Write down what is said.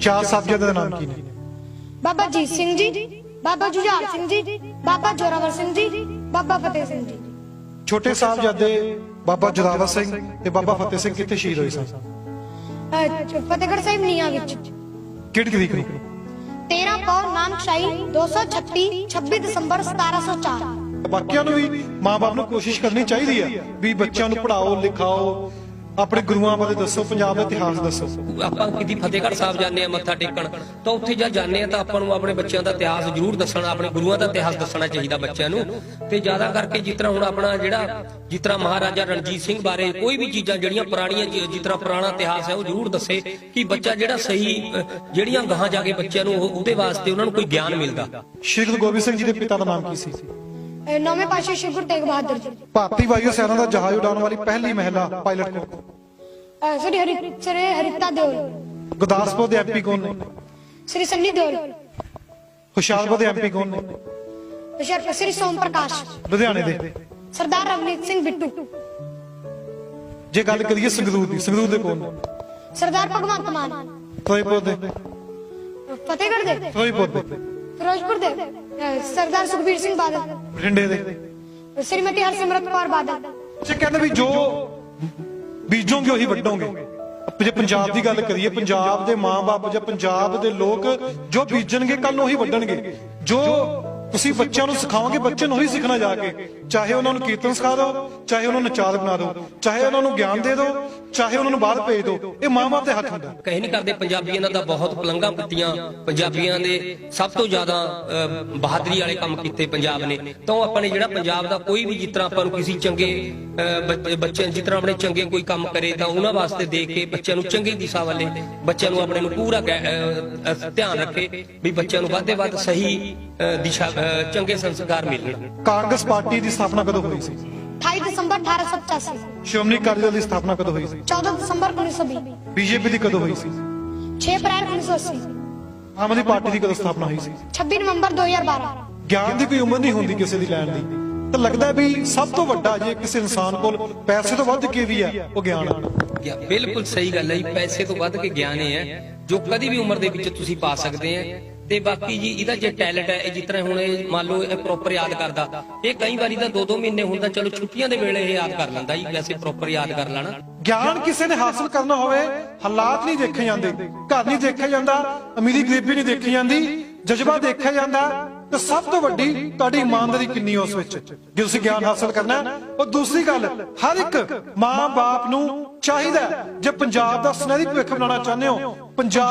ਚਾਰ ਸਾਹਿਬਜ਼ਾਦਿਆਂ ਦਾ ਨਾਮ ਕੀ ਨੇ? ਬਾਬਾ ਜੀਤ ਸਿੰਘ ਜੀ ਬਾਬਾ ਜੁਝਾਰ ਸਿੰਘ ਜੀ ਬਾਬਾ ਜੋਰਾਵਰ ਸਿੰਘ ਜੀ ਬਾਬਾ ਫਤਿਹ ਸਿੰਘ ਜੀ। ਛੋਟੇ ਸਾਹਿਬਜ਼ਾਦੇ ਬਾਬਾ ਜੋਰਾਵਰ ਸਿੰਘ ਤੇ ਬਾਬਾ ਫਤਿਹ ਸਿੰਘ ਕਿੱਥੇ ਸ਼ਹੀਦ ਹੋਏ ਸਨ? ਫਤਿਹਗੜ੍ਹ ਸਾਹਿਬ ਨੀਆਂ ਵਿੱਚ। ਕਿਹੜੀ ਤਰੀਕ ਨੂੰ? 13 ਪੌ ਨਾਨਕਸ਼ਾਹੀ 236 26 ਦਸੰਬਰ 1704 ਬਾਕੀਆਂ ਨੂੰ ਵੀ ਮਾਪੇ ਨੂੰ ਕੋਸ਼ਿਸ਼ ਕਰਨੀ ਚਾਹੀਦੀ ਹੈ ਵੀ ਬੱਚਿਆਂ ਨੂੰ ਪੜ੍ਹਾਓ ਲਿਖਾਓ ਆਪਣੇ ਗੁਰੂਆਂ ਬਾਰੇ ਦੱਸੋ ਪੰਜਾਬ ਦਾ ਇਤਿਹਾਸ ਦੱਸੋ। ਆਪਾਂ ਕਿਤੇ ਫਤਿਹਗੜ੍ਹ ਸਾਹਿਬ ਜਾਂਦੇ ਆ ਮੱਥਾ ਟੇਕਣ। ਤਾਂ ਉੱਥੇ ਜਦ ਜਾਂਦੇ ਆ ਤਾਂ ਆਪਾਂ ਨੂੰ ਆਪਣੇ ਬੱਚਿਆਂ ਦਾ ਇਤਿਹਾਸ ਜ਼ਰੂਰ ਦੱਸਣਾ ਆਪਣੇ ਗੁਰੂਆਂ ਦਾ ਇਤਿਹਾਸ ਦੱਸਣਾ ਚਾਹੀਦਾ ਬੱਚਿਆਂ ਨੂੰ। ਤੇ ਜ਼ਿਆਦਾ ਕਰਕੇ ਜਿਸ ਤਰ੍ਹਾਂ ਹੁਣ ਆਪਣਾ ਜਿਹੜਾ ਤਰ੍ਹਾਂ ਮਹਾਰਾਜਾ ਰਣਜੀਤ ਸਿੰਘ ਬਾਰੇ ਕੋਈ ਵੀ ਚੀਜ਼ਾਂ ਜਿਹੜੀਆਂ ਪੁਰਾਣੀਆਂ ਜਿਸ ਤਰ੍ਹਾਂ ਪੁਰਾਣਾ ਇਤਿਹਾਸ ਹੈ ਉਹ ਜ਼ਰੂਰ ਦੱਸੇ ਕਿ ਬੱਚਾ ਜਿਹੜਾ ਸਹੀ ਜਿਹੜੀਆਂ ਗਾਹਾਂ ਜਾ ਕੇ ਬੱਚਿਆਂ ਨੂੰ ਉਹ- ਉਹਦੇ ਵਾਸਤੇ ਉਹਨਾਂ ਨੂੰ ਕੋਈ ਗਿਆਨ ਮਿਲਦਾ। ਸ਼੍ਰੀ ਗੁਰੂ ਗੋਬਿੰਦ ਸਿੰਘ ਜੀ ਦੇ ਪਿਤਾ ਦਾ ਨਾਮ ਕੀ ਸੀ? ਨੌਵੇਂ ਪਾਤਸ਼ਾਹ ਸ਼੍ਰੀ ਗੁਰੂ ਤੇਗ ਬਹਾਦਰ ਜੀ। ਭਾਰਤੀ ਵਾਯੂ ਸੈਨਾ ਦਾ ਜਹਾਜ਼ ਉਡਾਉਣ ਵਾਲੀ ਪਹਿਲੀ ਮਹਿਲਾ ਪਾਇਲਟ ਕੌਣ ਅਹ ਸ੍ਰੀ ਹਰੀ ਸ੍ਰੀ ਹਰਿਤਾ ਦਿਓਲ। ਗੁਰਦਾਸਪੁਰ ਦੇ ਐਮਪੀ ਕੌਣ ਨੇ? ਸ੍ਰੀ ਸੰਨੀ ਦਿਓਲ। ਹੁਸ਼ਿਆਰਪੁਰ ਦੇ ਐਮਪੀ ਕੌਣ ਨੇ? ਹੁਸ਼ਿਆਰਪੁਰ ਸ੍ਰੀ ਸੋਮ ਪ੍ਰਕਾਸ਼। ਲੁਧਿਆਣੇ ਦੇ। ਸਰਦਾਰ ਰਵਨੀਤ ਸਿੰਘ ਬਿੱਟੂ। ਜੇ ਗੱਲ ਕਰੀਏ ਸੰਗਰੂਰ ਦੀ ਸੰਗਰੂਰ ਦੇ ਕੌਣ ਨੇ? ਸਰਦਾਰ ਭਗਵੰਤ ਮਾਨ। ਫਿਰੋਜ਼ਪੁਰ ਦੇ। ਫਤਿਹਗੜ੍ਹ ਦੇ। ਫਿਰੋਜ਼ਪੁਰ ਦੇ। ਫਿਰੋਜ਼ਪੁਰ ਦੇ ਅਹ ਸਰਦਾਰ ਸੁਖਬੀਰ ਸਿੰਘ ਬਾਦਲ। ਬਠਿੰਡੇ ਦੇ। ਸ਼੍ਰੀਮਤੀ ਹਰਸਿਮਰਤ ਕੌਰ ਬਾਦਲ। ਜੇ ਕਹਿੰਦੇ ਵੀ ਜੋ ਬੀਜੋਗੇ ਉਹੀ ਵੱਢੋਗੇ। ਜੇ ਪੰਜਾਬ ਦੀ ਗੱਲ ਕਰੀਏ ਪੰਜਾਬ ਦੇ ਮਾਪੇ ਜਾਂ ਪੰਜਾਬ ਦੇ ਲੋਕ ਜੋ ਬੀਜਣਗੇ ਕੱਲ ਨੂੰ ਉਹੀ ਵੱਢਣਗੇ। ਜੋ ਤੁਸੀਂ ਬੱਚਿਆਂ ਨੂੰ ਸਿਖਾਓਗੇ ਬੱਚੇ ਨੂੰ ਉਹੀ ਸਿੱਖਣਾ ਜਾ ਕੇ। ਚਾਹੇ ਉਹਨਾਂ ਨੂੰ ਕੀਰਤਨ ਸਿਖਾ ਦਿਓ ਚਾਹੇ ਉਹਨਾਂ ਨੂੰ ਨਚਾਰ ਬਣਾ ਦਿਓ ਚਾਹੇ ਉਹਨਾਂ ਨੂੰ ਗਿਆਨ ਦੇ ਦਿਓ ਚਾਹੇ ਉਹਨਾਂ ਨੂੰ ਬਾਹਰ ਭੇਜ ਦਿਓ ਇਹ ਮਾਪੇ ਦੇ ਹੱਥ ਹੁੰਦਾ। ਕਹੇ ਨਹੀਂ ਕਰਦੇ ਪੰਜਾਬੀਆਂ ਦਾ ਤਾਂ ਬਹੁਤ ਪਲੰਘਾਂ ਪੁੱਟੀਆਂ ਪੰਜਾਬੀਆਂ ਦੇ ਸਭ ਤੋਂ ਜ਼ਿਆਦਾ ਬਹਾਦਰੀ ਵਾਲੇ ਕੰਮ ਕੀਤੇ ਪੰਜਾਬ ਨੇ। ਤਾਂ ਉਹ ਆਪਾਂ ਨੇ ਜਿਹੜਾ ਪੰਜਾਬ ਦਾ ਕੋਈ ਵੀ ਜਿਸ ਤਰ੍ਹਾਂ ਆਪਾਂ ਨੂੰ ਕਿਸੇ ਚੰਗੇ ਬੱਚੇ- ਜਿਸ ਤਰ੍ਹਾਂ ਆਪਣੇ ਚੰਗੇ ਕੋਈ ਕੰਮ ਕਰੇ ਤਾਂ ਉਹਨਾਂ ਵਾਸਤੇ ਦੇਖ ਕੇ ਬੱਚਿਆਂ ਨੂੰ ਚੰਗੀ ਦਿਸ਼ਾ ਵੱਲੇ ਬੱਚਿਆਂ ਨੂੰ ਆਪਣੇ ਨੂੰ ਪੂਰਾ ਧਿਆਨ ਰੱਖੇ ਵੀ ਬੱਚਿਆਂ ਨੂੰ ਵੱਧ ਤੋਂ ਵੱਧ ਸਹੀ ਦਿਸ਼ਾ ਚੰਗੇ ਸੰਸਕਾਰ ਮਿਲਣ। ਕਾਂਗਰਸ ਪਾਰਟੀ ਦੀ ਸਥਾਪਨਾ ਕਦੋਂ ਹੋਈ ਸੀ? 28 ਦਸੰਬਰ 1885 ਸ਼੍ਰੋਮਣੀ ਅਕਾਲੀ ਦਲ ਦੀ ਸਥਾਪਨਾ ਕਦੋਂ ਹੋਈ ਸੀ? 14 ਦਸੰਬਰ 1920 ਬੀਜੇਪੀ ਦੀ ਕਦੋਂ ਹੋਈ ਸੀ? 6 ਅਪ੍ਰੈਲ 1980 ਆਮ ਆਦਮੀ ਪਾਰਟੀ ਦੀ ਕਦੋਂ ਸਥਾਪਨਾ ਹੋਈ ਸੀ? 26 ਨਵੰਬਰ 2012 ਗਿਆਨ ਦੀ ਕੋਈ ਉਮਰ ਨਹੀਂ ਹੁੰਦੀ ਕਿਸੇ ਦੀ ਲੈਣ ਦੀ। ਤਾਂ ਲੱਗਦਾ ਵੀ ਸਭ ਤੋਂ ਵੱਡਾ ਜੇ ਕਿਸੇ ਇਨਸਾਨ ਕੋਲ ਪੈਸੇ ਤੋਂ ਵੱਧ ਕੇ ਵੀ ਹੈ ਉਹ ਗਿਆਨ ਹੈ ਗਿਆ ਬਿਲਕੁਲ ਸਹੀ ਗੱਲ ਹੈ ਜੀ। ਪੈਸੇ ਤੋਂ ਵੱਧ ਕੇ ਗਿਆਨ ਹੈ। ਜੋ ਕਦੀ ਵੀ ਉਮਰ ਦੇ ਵਿੱਚ ਤੁਸੀਂ ਪਾ ਸਕਦੇ ਆ ਤੇ ਬਾਕੀ ਜੀ, ਇਹਦਾ ਜੇ ਟੈਲੈਂਟ ਹੈ, ਇਹ ਜਿਸ ਹੁਣ ਇਹ ਮੰਨ ਲਓ ਇਹ ਪ੍ਰੋਪਰ ਯਾਦ ਕਰਦਾ, ਇਹ ਕਈ ਵਾਰੀ ਤਾਂ 2-2 ਮਹੀਨੇ ਹੁੰਦਾ, ਚਲੋ ਛੁੱਟੀਆਂ ਦੇ ਵੇਲੇ ਇਹ ਯਾਦ ਕਰ ਲੈਂਦਾ ਜੀ ਵੈਸੇ ਪ੍ਰੋਪਰ ਯਾਦ ਕਰ ਲੈਣਾ। ਗਿਆਨ ਕਿਸੇ ਨੇ ਹਾਸਲ ਕਰਨਾ ਹੋਵੇ, ਹਾਲਾਤ ਨਹੀਂ ਦੇਖੇ ਜਾਂਦੇ, ਘਰ ਨਹੀਂ ਦੇਖਿਆ ਜਾਂਦਾ, ਅਮੀਰੀ ਗਰੀਬੀ ਨਹੀਂ ਦੇਖੀ ਜਾਂਦੀ, ਜਜ਼ਬਾ ਦੇਖਿਆ ਜਾਂਦਾ, ਤੇ ਸਭ ਤੋਂ ਵੱਡੀ ਤੁਹਾਡੀ ਇਮਾਨਦਾਰੀ ਕਿੰਨੀ ਉਸ ਵਿੱਚ, ਜੇ ਤੁਸੀਂ ਗਿਆਨ ਹਾਸਲ ਕਰਨਾ ਉਹ ਦੂਸਰੀ ਗੱਲ, ਹਰ ਇੱਕ ਮਾਂ-ਬਾਪ ਨੂੰ ਚਾਹੀਦਾ ਜੇ ਪੰਜਾਬ ਦਾ ਸੁਨਹਿਰੀ ਭਵਿੱਖ ਬਣਾਉਣਾ ਚਾਹੁੰਦੇ ਹੋ, ਪੰਜਾਬ